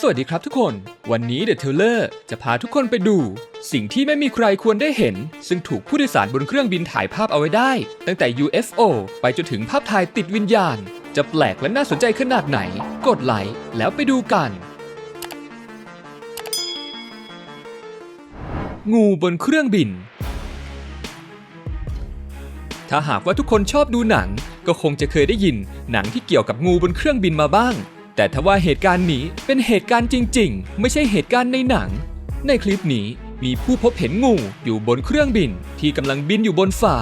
สวัสดีครับทุกคน วันนี้เดอะเทเลอร์จะพาทุกคนไปดู สิ่งที่ไม่มีใครควรได้เห็น ซึ่งถูกผู้โดยสารบนเครื่องบินถ่ายภาพเอาไว้ได้ ตั้งแต่ UFO ไปจนถึงภาพถ่ายติดวิญญาณ จะแปลกและน่าสนใจขนาดไหน กดไลค์แล้วไปดูกัน งูบนเครื่องบิน ถ้าหากว่าทุกคนชอบดูหนัง ก็คงจะเคยได้ยินหนังที่เกี่ยวกับงูบนเครื่องบินมาบ้าง แต่ถ้าว่าเหตุการณ์นี้เป็นเหตุการณ์จริง ๆ ไม่ใช่เหตุการณ์ในหนัง ในคลิปนี้มีผู้พบเห็นงูอยู่บนเครื่องบิน ที่กำลังบินอยู่บนฟ้า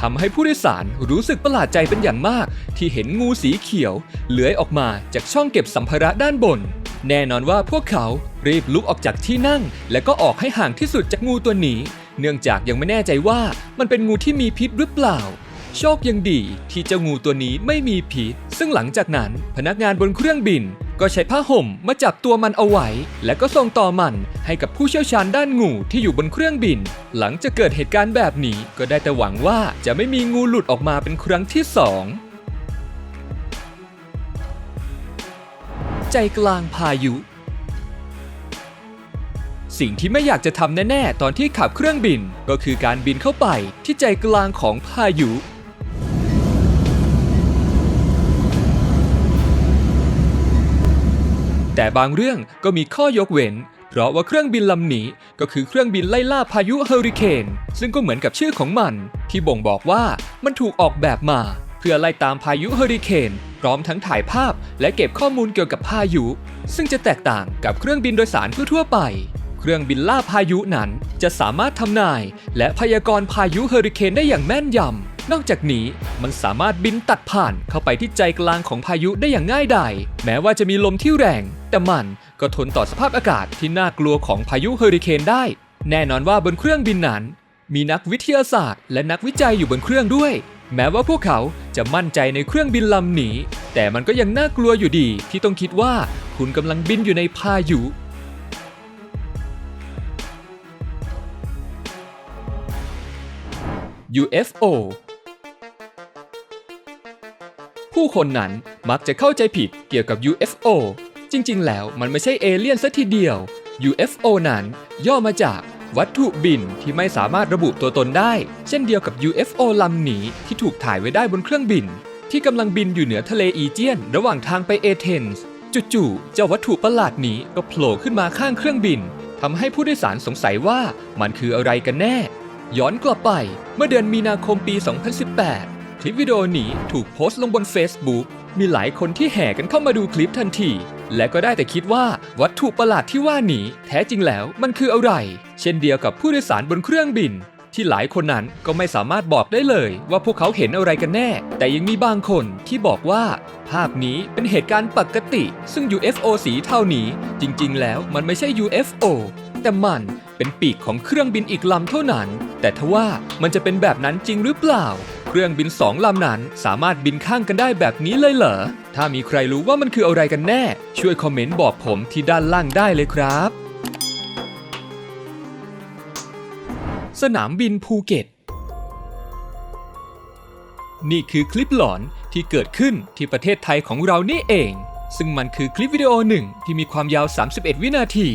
ทำให้ผู้โดยสารรู้สึกประหลาดใจเป็นอย่างมาก ที่เห็นงูสีเขียวเลื้อยออกมาจากช่องเก็บสัมภาระด้านบน แน่นอนว่าพวกเขารีบลุกออกจากที่นั่ง และก็ออกให้ห่างที่สุดจากงูตัวนี้ เนื่องจากยังไม่แน่ใจว่ามันเป็นงูที่มีพิษหรือเปล่า โชคยังดีที่เจ้างูตัวนี้ไม่มีพิษ ซึ่งหลังจากนั้นพนักงานบนเครื่องบิน ก็ใช้ผ้าห่มมาจับตัวมันเอาไว้ และก็ส่งต่อมันให้กับผู้เชี่ยวชาญด้านงูที่อยู่บนเครื่องบิน หลังจากเกิดเหตุการณ์แบบนี้ก็ได้แต่หวังว่าจะไม่มีงูหลุดออกมาเป็นครั้งที่สองใจกลางพายุ สิ่งที่ไม่อยากจะทำแน่ ๆ ตอนที่ขับเครื่องบิน ก็คือการบินเข้าไปที่ใจกลางของพายุ แต่บางเรื่องก็มีข้อยกเว้น เพราะว่าเครื่องบินลำนี้ก็คือเครื่องบินไล่ล่าพายุเฮอริเคนซึ่งก็เหมือนกับชื่อของมัน ที่บ่งบอกว่ามันถูกออกแบบมา เพื่อไล่ตามพายุเฮอริเคนพร้อมทั้งถ่ายภาพและเก็บข้อมูลเกี่ยวกับพายุ ซึ่งจะแตกต่างกับเครื่องบินโดยสารทั่วๆไป เครื่องบินล่าพายุนั้นจะสามารถทำนาย และพยากรณ์พายุเฮอริเคนได้อย่างแม่นยำ นอกจากนี้มันสามารถบินตัดผ่านเข้าไปที่ใจกลางของพายุได้อย่างง่ายดายแม้ว่าจะมีลมที่แรง แต่มันก็ทนต่อสภาพอากาศที่น่ากลัวของพายุเฮอริเคนได้ แน่นอนว่าบนเครื่องบินนั้นมีนักวิทยาศาสตร์ และนักวิจัยอยู่บนเครื่องด้วย แม้ว่าพวกเขาจะมั่นใจในเครื่องบินลำนี้ แต่มันก็ยังน่ากลัวอยู่ดีที่ต้องคิดว่าคุณกำลังบินอยู่ในพายุ UFO ผู้คนนั้นมักจะเข้าใจผิดเกี่ยวกับ UFO จริงๆ แล้วมันไม่ใช่เอเลี่ยนซะทีเดียว UFO นั้นย่อมาจากวัตถุบินที่ไม่สามารถระบุตัวตนได้ เช่นเดียวกับ UFO ลำนี้ที่ถูกถ่ายไว้ได้บนเครื่องบิน ที่กำลังบินอยู่เหนือทะเลอีเจียน ระหว่างทางไปเอเธนส์จู่ๆเจ้าวัตถุประหลาดนี้ก็โผล่ขึ้นมาข้างเครื่องบินทำให้ผู้โดยสารสงสัยว่ามันคืออะไรกันแน่ ย้อนกลับไปเมื่อเดือนมีนาคมปี 2018 คลิปวิดีโอนี้ถูกโพสต์ลงบน Facebook มีหลายคนที่แห่กันเข้ามาดูคลิปทันที และก็ได้แต่คิดว่าวัตถุประหลาดที่ว่านี้ แท้จริงแล้วมันคืออะไร เช่นเดียวกับผู้โดยสารบนเครื่องบิน ที่หลายคนนั้นก็ไม่สามารถบอกได้เลย ว่าพวกเขาเห็นอะไรกันแน่ แต่ยังมีบางคนที่บอกว่า ภาพนี้เป็นเหตุการณ์ปกติ ซึ่ง UFO สีเท่านี้ จริง ๆ แล้วมันไม่ใช่ UFO แต่มันเป็นปีกของเครื่องบินอีกลำเท่านั้น แต่ทว่ามันจะเป็นแบบนั้นจริงหรือเปล่า เครื่องบินสองลำนั้น สามารถบินข้างกันได้แบบนี้เลยเหรอ ถ้ามีใครรู้ว่ามันคืออะไรกันแน่ ช่วยคอมเมนต์บอกผมที่ด้านล่างได้เลยครับ สนามบินภูเก็ต นี่คือคลิปหลอนที่เกิดขึ้นที่ประเทศไทยของเรานี่เอง ซึ่งมันคือคลิปวิดีโอหนึ่งที่มีความยาว 31 วินาที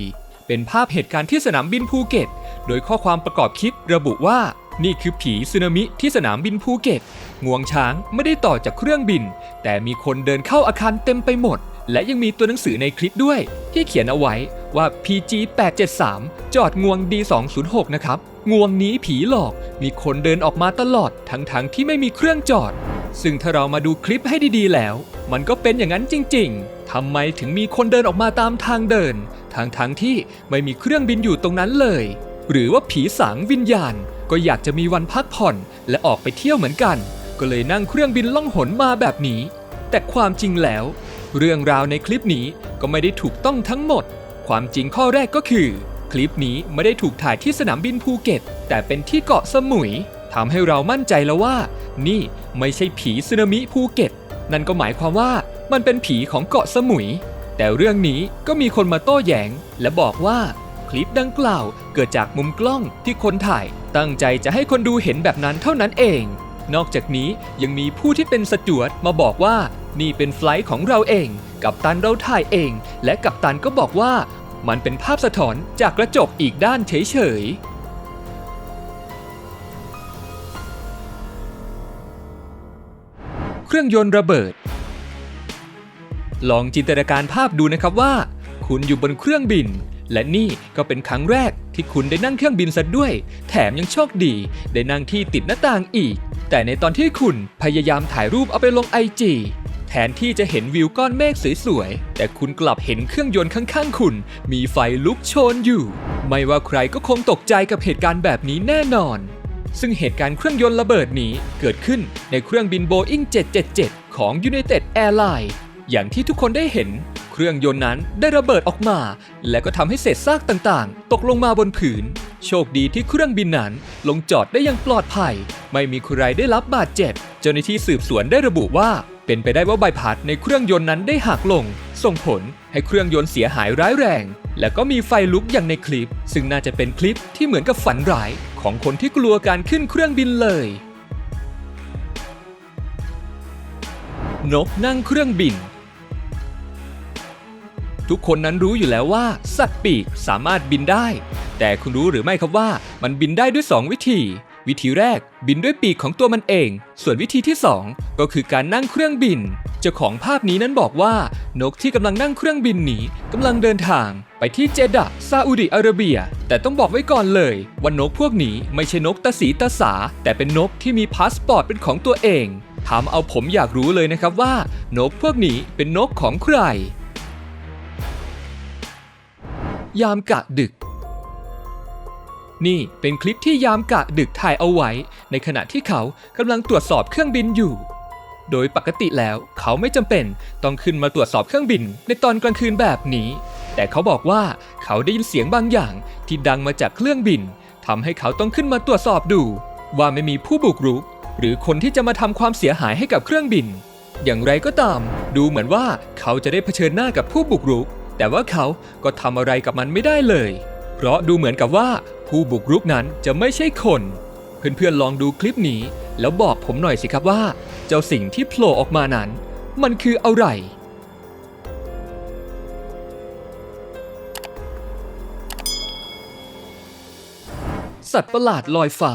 เป็นภาพเหตุการณ์ที่สนามบินภูเก็ต โดยข้อความประกอบคลิประบุว่า นี่คือผีสึนามิที่สนามบินภูเก็ต งวงช้างไม่ได้ต่อจากเครื่องบิน แต่มีคนเดินเข้าอาคารเต็มไปหมด และยังมีตัวหนังสือในคลิปด้วย ที่เขียนเอาไว้ว่า PG 873จอดงวง D206 นะครับ งวงนี้ผีหลอก มีคนเดินออกมาตลอด ทั้งๆทที่ไม่มีเครื่องจอด ซึ่งถ้าเรามาดูคลิปให้ดีๆแล้ว มันก็เป็นอย่างนั้นจริง ๆทำไมถึงมีคนเดินออกมาตามทางเดิน ทั้งๆที่ไม่มีเครื่องบินอยู่ตรงนั้นเลย หรือว่าผีสางวิญญาณ ก็อยากจะมีวันพักผ่อนและออกไปเที่ยวเหมือนกัน ก็เลยนั่งเครื่องบินล่องหนมาแบบนี้ แต่ความจริงแล้ว เรื่องราวในคลิปนี้ก็ไม่ได้ถูกต้องทั้งหมด ความจริงข้อแรกก็คือ คลิปนี้ไม่ได้ถูกถ่ายที่สนามบินภูเก็ต แต่เป็นที่เกาะสมุยทำให้เรามั่นใจแล้วว่า นี่ไม่ใช่ผีสึนามิภูเก็ต นั่นก็หมายความว่ามันเป็นผีของเกาะสมุย แต่เรื่องนี้ก็มีคนมาโต้แย้ง และบอกว่า คลิปดังกล่าว เกิดจากมุมกล้องที่คนถ่าย ตั้งใจจะให้คนดูเห็นแบบนั้นเท่านั้นเอง นอกจากนี้ยังมีผู้ที่เป็นสจวตมาบอกว่า นี่เป็นไฟล์ของเราเอง กับตันเราถ่ายเอง และกับตันก็บอกว่า มันเป็นภาพสะท้อนจากกระจกอีกด้านเฉยๆเครื่องยนต์ระเบิด ลองจินตนาการภาพดูนะครับว่า คุณอยู่บนเครื่องบิน และนี่ก็เป็นครั้งแรกที่คุณได้นั่งเครื่องบินซะด้วย แถมยังโชคดี ได้นั่งที่ติดหน้าต่างอีก แต่ในตอนที่คุณพยายามถ่ายรูปเอาไปลงไอจีแทนที่จะเห็นวิวก้อนเมฆสวยๆ แต่คุณกลับเห็นเครื่องยนต์ข้างๆ คุณ มีไฟลุกโชนอยู่ ไม่ว่าใครก็คงตกใจกับเหตุการณ์แบบนี้แน่นอน ซึ่งเหตุการณ์เครื่องยนต์ระเบิดนี้เกิดขึ้นในเครื่องบิน Boeing 777 ของ United Airlines อย่างที่ทุกคนได้เห็น เครื่องยนต์นั้นได้ระเบิดออกมา และก็ทำให้เศษซากต่างๆ ตกลงมาบนผืน โชคดีที่เครื่องบินนั้นลงจอดได้อย่างปลอดภัย ไม่มีใครได้รับบาดเจ็บ เจ้าหน้าที่สืบสวนได้ระบุว่า เป็นไปได้ว่าใบพัดในเครื่องยนต์นั้นได้หักลง ส่งผลให้เครื่องยนต์เสียหายร้ายแรง และก็มีไฟลุกอย่างในคลิป ซึ่งน่าจะเป็นคลิปที่เหมือนกับฝันร้ายของคนที่กลัวการขึ้นเครื่องบินเลย นกนั่งเครื่องบิน ทุกคนนั้นรู้อยู่แล้วว่า สัตว์ปีกสามารถบินได้ แต่คุณรู้หรือไม่ครับว่ามันบินได้ด้วย 2 วิธี วิธีแรกบินด้วยปีกของตัวมันเอง ส่วนวิธีที่ 2 ก็คือการนั่งเครื่องบิน เจ้าของภาพนี้นั้นบอกว่านกที่กำลังนั่งเครื่องบินนี้กำลังเดินทาง ไปที่เจดะซาอุดิอาระเบีย แต่ต้องบอกไว้ก่อนเลยว่านกพวกนี้ไม่ใช่นกตาสีตาสา แต่เป็นนกที่มีพาสปอร์ตเป็นของตัวเองทำเอาผมอยากรู้เลยนะครับว่า นกพวกนี้เป็นนกของใคร ยามกะดึก นี่เป็นคลิปที่ยามกะดึกถ่ายเอาไว้ ในขณะที่เขากำลังตรวจสอบเครื่องบินอยู่ โดยปกติแล้วเขาไม่จำเป็นต้องขึ้นมาตรวจสอบเครื่องบินในตอนกลางคืนแบบนี้ แต่เขาบอกว่าเขาได้ยินเสียงบางอย่างที่ดังมาจากเครื่องบินทำให้เขาต้องขึ้นมาตรวจสอบดู ว่าไม่มีผู้บุกรุก หรือคนที่จะมาทำความเสียหายให้กับเครื่องบิน อย่างไรก็ตาม ดูเหมือนว่าเขาจะได้เผชิญหน้ากับผู้บุกรุก แต่ว่าเขาก็ทำอะไรกับมันไม่ได้เลย เพราะดูเหมือนกับว่าผู้บุกรุกนั้นจะไม่ใช่คน เพื่อนๆลองดูคลิปนี้ แล้วบอกผมหน่อยสิครับว่า เจ้าสิ่งที่โผล่ออกมานั้น มันคืออะไรสัตว์ประหลาดลอยฟ้า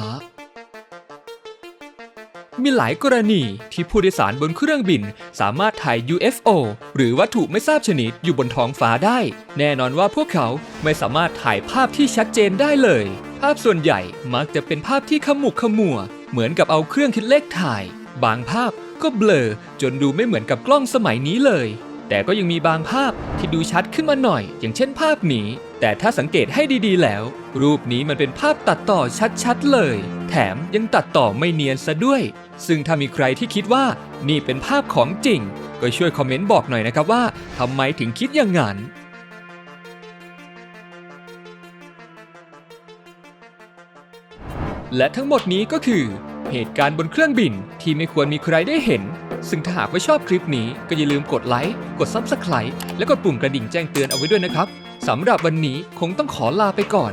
มีหลายกรณีที่ผู้โดยสารบนเครื่องบิน สามารถถ่าย UFO หรือวัตถุไม่ทราบชนิดอยู่บนท้องฟ้าได้ แน่นอนว่าพวกเขาไม่สามารถถ่ายภาพที่ชัดเจนได้เลย ภาพส่วนใหญ่มักจะเป็นภาพที่ขมุกขมัว เหมือนกับเอาเครื่องคิดเลขถ่าย บางภาพก็เบลอจนดูไม่เหมือนกับกล้องสมัยนี้เลย แต่ก็ยังมีบางภาพที่ดูชัดขึ้นมาหน่อย อย่างเช่นภาพนี้ แต่ถ้าสังเกตให้ดีๆแล้ว รูปนี้มันเป็นภาพตัดต่อชัดๆเลย แถมยังตัดต่อไม่เนียนซะด้วย ซึ่งถ้ามีใครที่คิดว่านี่เป็นภาพของจริง ก็ช่วยคอมเมนต์บอกหน่อยนะครับว่าทำไมถึงคิดอย่างนั้นและทั้งหมดนี้ก็คือ เหตุการณ์บนเครื่องบินที่ไม่ควรมีใครได้เห็น ซึ่งถ้าหากว่าชอบคลิปนี้ก็อย่าลืมกดไลค์ กด Subscribe และกดปุ่มกระดิ่งแจ้งเตือนเอาไว้ด้วยนะครับ สำหรับวันนี้คงต้องขอลาไปก่อน